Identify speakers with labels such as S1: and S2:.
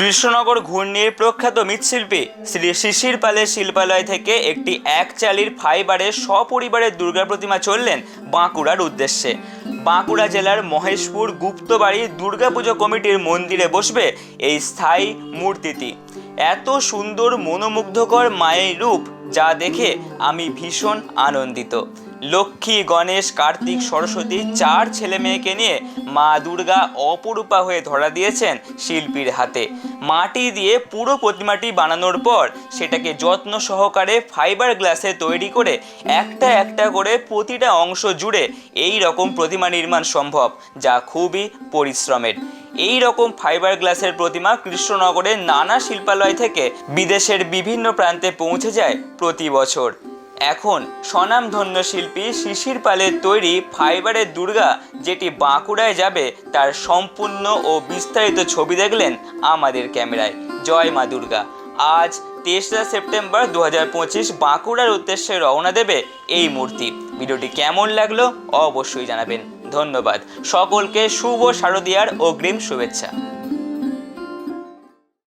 S1: কৃষ্ণনগর ঘূর্ণির প্রখ্যাত মৃৎশিল্পী শ্রী শিশির পালের শিল্পালয় থেকে একটি এক চালির ফাইবারের সপরিবারের দুর্গা প্রতিমা চললেন বাঁকুড়ার উদ্দেশ্যে। বাঁকুড়া জেলার মহেশপুর গুপ্তবাড়ি দুর্গাপুজো কমিটির মন্দিরে বসবে এই স্থায়ী মূর্তিটি। এত সুন্দর, মনোমুগ্ধকর মায়ের রূপ যা দেখে আমি ভীষণ আনন্দিত। লক্ষ্মী, গণেশ, কার্তিক, সরস্বতী চার ছেলে মেয়েকে নিয়ে মা দুর্গা অপরূপা হয়ে ধরা দিয়েছেন শিল্পীর হাতে। মাটি দিয়ে পুরো প্রতিমাটি বানানোর পর সেটাকে যত্ন সহকারে ফাইবার গ্লাসে তৈরি করে একটা একটা করে প্রতিটা অংশ জুড়ে এই রকম প্রতিমা নির্মাণ সম্ভব, যা খুবই পরিশ্রমের। এই রকম ফাইবার গ্লাসের প্রতিমা কৃষ্ণনগরের নানা শিল্পালয় থেকে বিদেশের বিভিন্ন প্রান্তে পৌঁছে যায় প্রতি বছর। এখন স্বনামধন্য শিল্পী শিশির পালের তৈরি ফাইবারের দুর্গা যেটি বাঁকুড়ায় যাবে, তার সম্পূর্ণ ও বিস্তারিত ছবি দেখলেন আমাদের ক্যামেরায়। জয় মা দুর্গা। আজ তেসরা সেপ্টেম্বর দু হাজার পঁচিশ বাঁকুড়ার উদ্দেশ্যে রওনা দেবে এই মূর্তি। ভিডিওটি কেমন লাগল অবশ্যই জানাবেন। ধন্যবাদ। সকলকে শুভ শারদীয়ার অগ্রিম শুভেচ্ছা।